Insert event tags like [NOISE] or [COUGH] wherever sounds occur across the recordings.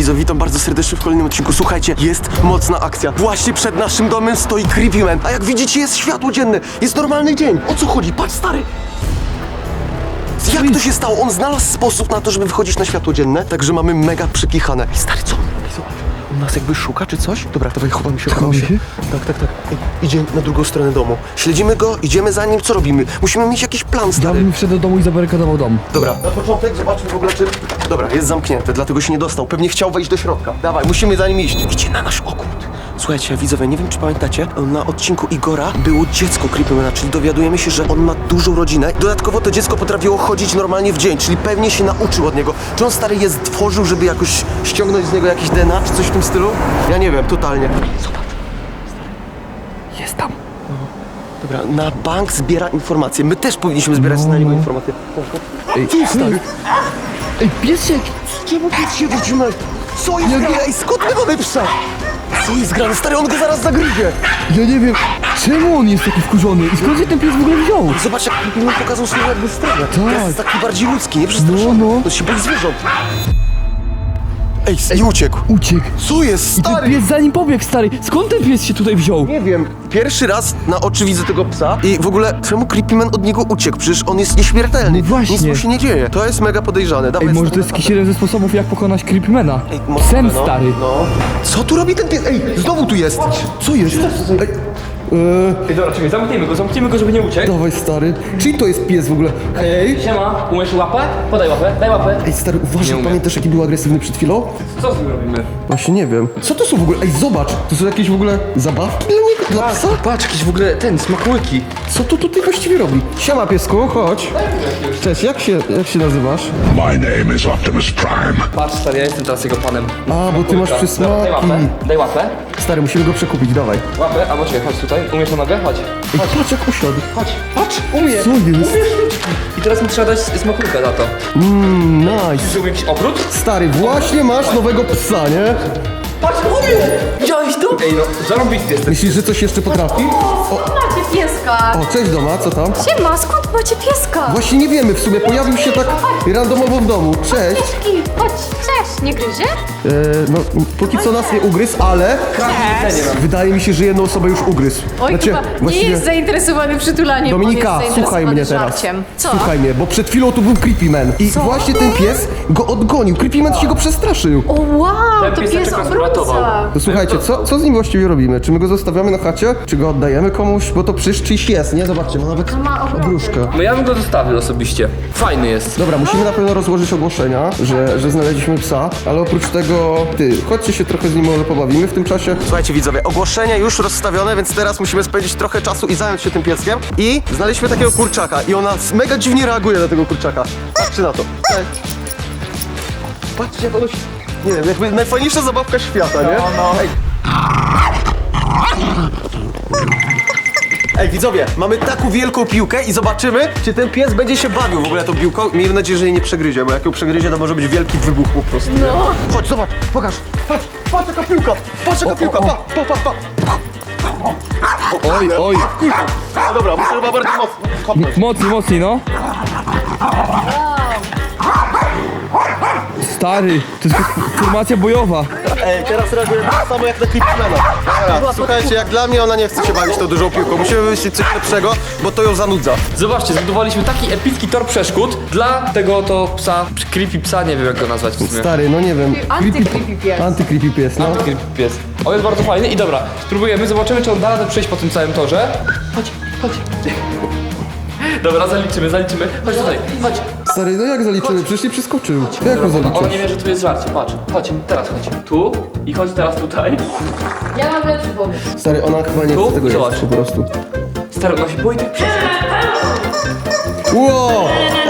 widzowie, witam bardzo serdecznie w kolejnym odcinku. Słuchajcie, jest mocna akcja. Właśnie przed naszym domem stoi Creepy Man, a jak widzicie jest światło dzienne, jest normalny dzień. O co chodzi? Patrz, stary! Jak to się stało? On znalazł sposób na to, żeby wychodzić na światło dzienne, także mamy mega przykichane. I stary, co on robi? Zobacz. On nas jakby szuka czy coś? Dobra, dawaj, chowamy się, chowamy się. się? Tak, tak, tak. Ej, idzie na drugą stronę domu. Śledzimy go, idziemy za nim, co robimy? Musimy mieć jakiś plan, Ja stary. bym wszedł do domu i zabarykadował dom. Dobra, na początek zobaczmy w ogóle, czy... Dobra, jest zamknięte, dlatego się nie dostał. Pewnie chciał wejść do środka. Dawaj, musimy za nim iść. Idzie na nasz okład. Słuchajcie, widzowie, nie wiem czy pamiętacie, na odcinku Igora było dziecko Creepymana, czyli dowiadujemy się, że on ma dużą rodzinę. Dodatkowo to dziecko potrafiło chodzić normalnie w dzień, czyli pewnie się nauczył od niego. Czy on stary je stworzył, żeby jakoś ściągnąć z niego jakiś DNA, czy coś w tym stylu? Ja nie wiem, totalnie. Zobacz. Jest tam. Dobra, na bank zbiera informacje. My też powinniśmy zbierać na niego informacje. Ej, jest, stary? Ej, piesek! Czemu pies się wytrzyma? Co jest grane? Ej, skąd mamy psa? Co jest grane? Stary, on go zaraz zagryzie. Ja nie wiem, czemu on jest taki wkurzony i skąd się ten pies w ogóle wziął? Zobacz, jak mi pokazał swoją jakby stronę. Tak. Jest taki bardziej ludzki, nie przestraszony. No, no. To się boi zwierząt. Ej, i uciekł. Uciekł. Co jest, I ten stary? pies za nim pobiegł, stary. Skąd ten pies się tutaj wziął? Nie wiem, pierwszy raz na oczy widzę tego psa i w ogóle czemu Creepy Man od niego uciekł? Przecież on jest nieśmiertelny. No właśnie. Nic mu się nie dzieje. To jest mega podejrzane. Dawaj, Ej, może to jest jakiś jeden ze sposobów, jak pokonać Creepymana. Ej, możliwe, Psem, no. stary. No. Co tu robi ten pies? Ej, znowu tu jest. Co jest? Ej, Ej, dobra, czekaj, zamknijmy go, zamknijmy go, żeby nie uciekł. Dawaj, stary. Czyli to jest pies w ogóle? Hej. Siema, umiesz łapę? Podaj łapę, daj łapę. Ej, stary, Nie uważaj, umiem. pamiętasz jaki był agresywny przed chwilą? Co z nim robimy? Właśnie nie wiem. Co to są w ogóle? Ej, zobacz, to są jakieś w ogóle zabawki dla? Dla psa? Patrz, jakieś w ogóle, ten, smakołyki. Co tu tutaj właściwie robi? Siema piesku, chodź. Cześć, jak się, jak się nazywasz? My name is Optimus Prime. Patrz, stary, ja jestem teraz jego panem. A, bo ty masz przysmaki. Daj łapę, daj łapę. Stary, musimy go przekupić, dawaj. Łapę, albo czekaj, chodź tutaj. Umiesz na nogę? Chodź. Ej, patrz jak usiadł. Chodź, patrz, umie. Co jest? I teraz mu trzeba dać smakołyka za to. Mmm, nice. Czy umie jakiś obrót? Stary, właśnie masz nowego psa, nie? Patrz, umie! Widziałeś to? Ej, no, zarąbisty jesteś. Myślisz, że coś jeszcze potrafi? Skąd macie pieska? O, cześć doma, co tam? Siema, skąd macie pieska? Właśnie nie wiemy, w sumie pojawił się tak randomowo w domu. Cześć. Pieski, chodź, cześć, nie gryzie? E, no, póki co nas nie ugryzł, ale wydaje mi się, że jedną osobę już ugryzł. Oj, Znaczy, chyba nie właściwie- jest zainteresowany przytulaniem, Dominika, on jest słuchaj mnie teraz. żarciem. Co? Słuchaj mnie, bo przed chwilą tu był Creepy Man. I Co? właśnie ten pies go odgonił. Creepy Man się go przestraszył. O wow, Ten to pies nas obrońca. uratował. To słuchajcie, co, co z nim właściwie robimy? Czy my go zostawiamy na chacie? Czy go oddajemy komuś? Bo to przecież czyjś jest, nie? Zobaczcie, ma nawet ma obruszkę. No ja bym go zostawił osobiście. Fajny jest. Dobra, musimy na pewno rozłożyć ogłoszenia, że, że znaleźliśmy psa, ale oprócz tego, ty, chodźcie się trochę z nim może pobawimy w tym czasie. Słuchajcie widzowie, ogłoszenia już rozstawione, więc teraz musimy spędzić trochę czasu i zająć się tym pieskiem. I znaleźliśmy takiego kurczaka i ona mega dziwnie reaguje na tego kurczaka. Patrzcie na to. Ej. Patrzcie jak ono się... Nie wiem, jakby najfajniejsza zabawka świata, nie? No, Ej. Ej widzowie, mamy taką wielką piłkę i zobaczymy, czy ten pies będzie się bawił w ogóle tą piłką. Miejmy nadzieję, że jej nie przegryzie, bo jak ją przegryzie, to może być wielki wybuch po prostu. No. Chodź, zobacz, pokaż. Patrz, patrz jaka piłka, patrz jaka piłka, pa, pa, pa, pa. Oj, oj. A dobra, muszę chyba bardziej mocno. Kopnąć. Mocniej, mocniej, no. Stary, to jest formacja bojowa. Ej, teraz reaguje tak samo jak na Clipmana. Dobra, słuchajcie, jak dla mnie ona nie chce się bawić tą dużą piłką. Musimy wymyślić coś lepszego, bo to ją zanudza. Zobaczcie, zbudowaliśmy taki epicki tor przeszkód dla tego to psa, creepy psa, nie wiem jak go nazwać w sumie. Stary, no nie wiem. Anty-creepy pies. Anty-creepy pies, no. Creepy pies. On jest bardzo fajny i dobra, spróbujemy, zobaczymy czy on da radę przejść po tym całym torze. Chodź, chodź. Dobra, zaliczymy, zaliczymy. Chodź tutaj, chodź. Stary, no jak zaliczymy? Przecież nie przeskoczył. Jak go Ona nie zaliczasz? wie, że tu jest żarcie, patrz. Chodź, teraz chodź. Tu i chodź teraz tutaj. Ja mam lepszy pomysł. Stary, ona chyba nie Tu? chce tego Zobacz. jeść po prostu. Stary, ona się boi tych psów. Wow!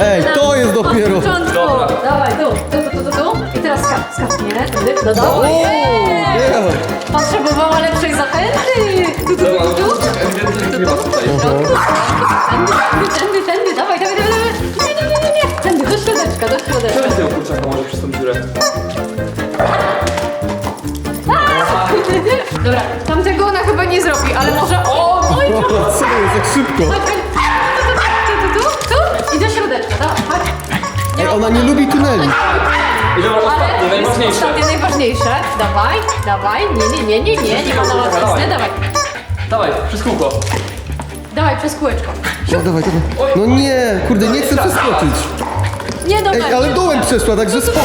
Ej, to jest dopiero... początku. Dobra. Dawaj, tu, tu, tu, tu, tu. Teraz skap, skap, nie? Tędy, no dawaj. Nie. Potrzebowała lepszej zachęty. Tu, tu, tu, Dobra, tu, tu. chyba tutaj. Tędy, tędy, tędy, dawaj, dawaj, dawaj, dawaj. Nie, nie, nie, nie, nie. Tędy, do środeczka, do środeczka. Weź tego kurczaka może przez tą dziurę. Dobra, tamtego ona chyba nie zrobi, ale może... O, oj, trochę. [LAUGHS] Co jest, jak szybko? Czekaj. Tu, tu, tu, tu, tu. I do środeczka, dawaj, chodź. Ej, ona nie lubi tuneli. I dobra, ostatnie, Ale jest najważniejsze. ostatnie, najważniejsze. Dawaj, dawaj. Nie, nie, nie, nie, nie, nie ma na Dawaj. łatwiznę. Dawaj. Dawaj, przez kółko. Dawaj, przez kółeczko. No dawaj, dawaj. No nie, kurde, nie chcę przeskoczyć. Nie do Ej, ale dołem przeszła, także spoko.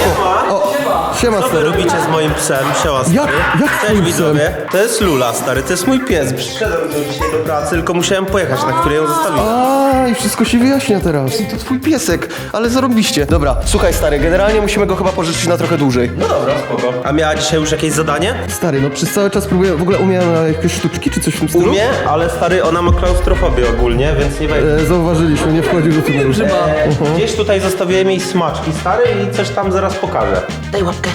O, siema Co wy stary. robicie z moim psem? Siema stary. Jak- jak Cześć twoim widzowie. To jest Lula stary, to jest mój pies. Przyszedłem do dzisiaj do pracy, tylko musiałem pojechać, na której ją zostawiłem. A, i wszystko się wyjaśnia teraz. To twój piesek, ale zarobiście. Dobra, słuchaj stary, generalnie musimy go chyba pożyczyć na trochę dłużej. No dobra, spoko. A miała dzisiaj już jakieś zadanie? Stary, no przez cały czas próbuję, w ogóle umiałem na jakieś sztuczki czy coś w tym stylu? Umie, ale stary, ona ma klaustrofobię ogólnie, więc nie wejdzie. E, zauważyliśmy, nie wchodzi do tunelu. E, gdzieś tutaj zostawiłem jej smaczki stary i coś tam zaraz pokażę. Daj łapkę.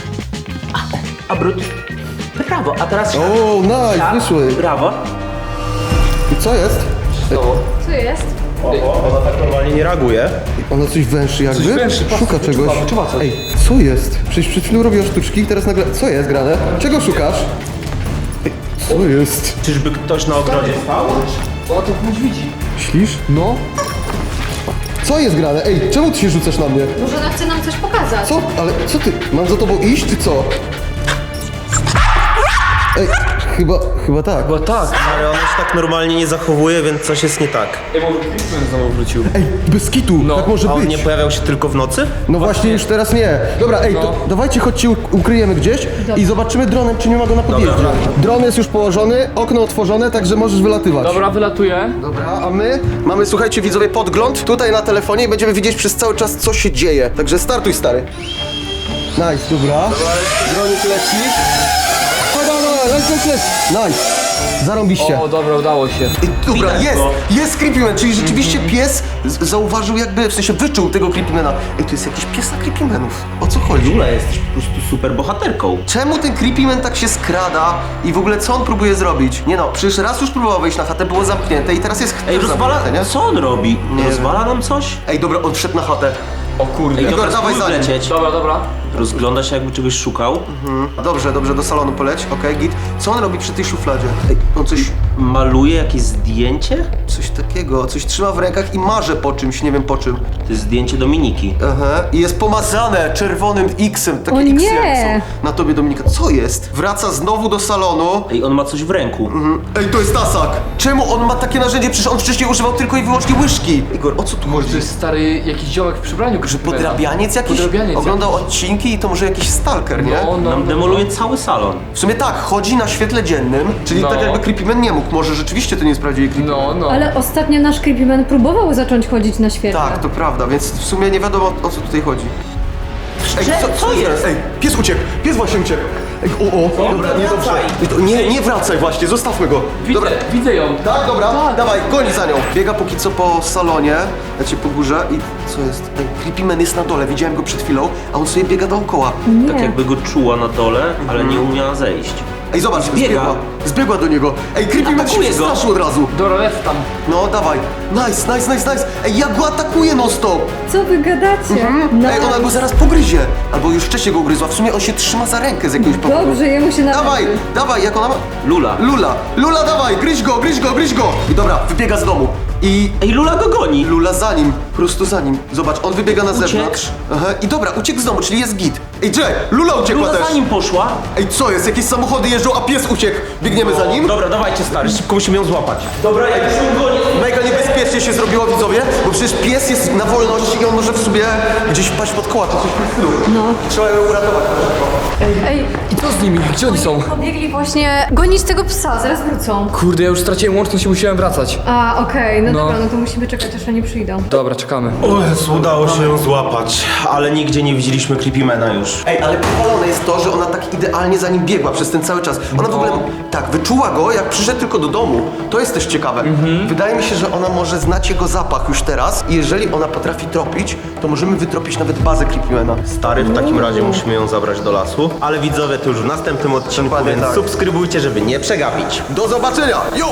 A, brud. Brawo, a teraz... O, nice, wyszły. Brawo. I co jest? Co jest? Oho, ona tak normalnie nie reaguje. Ona coś węszy jakby? Coś węszy, patrz, Szuka wyczuwa, czegoś. wyczuwa coś. Ej, co jest? Przecież przed chwilą robiła sztuczki, teraz nagle... Co jest grane? Czego szukasz? Ej, co jest? Czyżby ktoś na ogrodzie stał? O, to ktoś widzi. Myślisz? No. Co jest grane? Ej, czemu ty się rzucasz na mnie? Może ona chce nam coś pokazać. Co? Ale co ty? Mam za tobą iść, czy co? Ej, chyba, chyba tak. Chyba tak. Ale ona się tak normalnie nie zachowuje, więc coś jest nie tak. Ej, może Christmas znowu wrócił. Ej, bez kitu, No. tak może A on być. nie pojawiał się tylko w nocy? No właśnie, już teraz nie. Dobra, ej, to No. dawajcie, chodźcie, ukryjemy gdzieś i zobaczymy dronem, czy nie ma go na podjeździe. Dobra. Dron jest już położony, okno otworzone, także możesz wylatywać. Dobra, wylatuję. Dobra, a my mamy, słuchajcie widzowie, podgląd tutaj na telefonie i będziemy widzieć przez cały czas, co się dzieje. Także startuj, stary. Nice, dobra. Dronik leci. Leć, leć, leć. Nice. Zarąbiście. O, dobra, udało się. Ej, Dobra, Widać jest, go. jest Creepyman, czyli rzeczywiście pies z- zauważył jakby, w sensie wyczuł tego Creepymana. Ej, to jest jakiś pies na Creepymanów. O co chodzi? Lula jesteś po prostu super bohaterką. Czemu ten Creepyman tak się skrada i w ogóle co on próbuje zrobić? Nie no, przecież raz już próbował wejść na chatę, było zamknięte i teraz jest Ej, też rozwala... zamknięte, nie? Co on robi? Nie rozwala nam coś? Ej, dobra, on wszedł na chatę. O kurde. Igor, dobra, dawaj spróbuj lecieć. Dobra, dobra. Rozgląda się jakby czegoś szukał. Dobrze, dobrze, do salonu poleć, okej, git. Co on robi przy tej szufladzie? Ej, on coś, Maluje jakieś zdjęcie? coś takiego, coś trzyma w rękach i marze po czymś, nie wiem po czym. To jest zdjęcie Dominiki. Aha, i jest pomazane czerwonym X-em, takie O X nie! są na tobie Dominika. Co jest? Wraca znowu do salonu. Ej, on ma coś w ręku. Mhm. Ej, to jest tasak! Czemu on ma takie narzędzie? Przecież on wcześniej używał tylko i wyłącznie łyżki. Igor, o co tu Może to chodzi? jest stary jakiś ziomek w przebraniu Że podrabianiec jakiś? Podrabianiec Oglądał odcinki i to może jakiś stalker, nie? No, no, Nam no, demoluje cały salon. W sumie tak, chodzi na świetle dziennym, czyli No. tak jakby Creepyman nie mógł. Może rzeczywiście to nie jest prawdziwy Creepyman. No, no. Ale ostatnio nasz Creepyman próbował zacząć chodzić na świetle. Tak, to prawda, więc w sumie nie wiadomo o co tutaj chodzi. Ej, Że- co jest? Ej, pies uciekł, pies właśnie uciekł. Ej, o, o, dobra, nie dobrze. Nie, nie wracaj właśnie, zostawmy go. Widzę, Dobra. widzę ją. Tak, dobra, dawaj, goni za nią. Biega póki co po salonie, znaczy po górze i co jest? Ej, Creepyman jest na dole, widziałem go przed chwilą, a on sobie biega dookoła. Nie. Tak jakby go czuła na dole, ale nie umiała zejść. Ej, zobacz, Zbiega. zbiegła. Zbiegła do niego. Ej, Creepyman się Atakuje go. przestraszył od razu. Dobra, tam. No, dawaj. Nice, nice, nice, nice. Ej, ja go atakuję non stop. Co wy gadacie? No. Ej, ona go zaraz pogryzie. Albo już wcześniej go ugryzła. W sumie on się trzyma za rękę z jakiegoś powodu. Dobrze, jemu się należy. Dawaj, dawaj, jak ona ma... Lula. Lula, Lula, dawaj, gryź go, gryź go, gryź go. I dobra, wybiega z domu. I Ej, Lula go goni! Lula za nim, po prostu za nim. Zobacz, on wybiega na zewnątrz. Aha, I dobra, uciekł z domu, czyli jest git. Ej, Jack, Lula uciekła Lula też. za nim poszła. Ej, co jest? Jakieś samochody jeżdżą, a pies uciekł. Biegniemy za nim? Dobra, dawajcie stary, szybko musimy ją złapać. Dobra, jak już ją goni. Mega niebezpiecznie się zrobiło, widzowie, bo przecież pies jest na wolności i on może w sobie gdzieś wpaść pod koła, czy coś w tym stylu. No. Trzeba ją uratować. Ej, I co z nimi? Gdzie oni są? pobiegli właśnie gonić tego psa, zaraz wrócą. Kurde, ja już straciłem łączność i musiałem wracać. A, okej, no, No. dobra, no to musimy czekać, aż oni przyjdą. Dobra, czekamy. O Jezu, udało się ją złapać, ale nigdzie nie widzieliśmy Creepymana już. Ej, ale powalone jest to, że ona tak idealnie za nim biegła przez ten cały czas. Ona w No. ogóle, tak, wyczuła go, jak przyszedł tylko do domu. To jest też ciekawe. Mhm. Wydaje mi się, że ona może znać jego zapach już teraz i jeżeli ona potrafi tropić, to możemy wytropić nawet bazę Creepymana. Stary, w takim razie musimy ją zabrać do lasu. Ale widzowie, to już w następnym odcinku, Dokładnie więc tak. subskrybujcie, żeby nie przegapić. Do zobaczenia! Yo!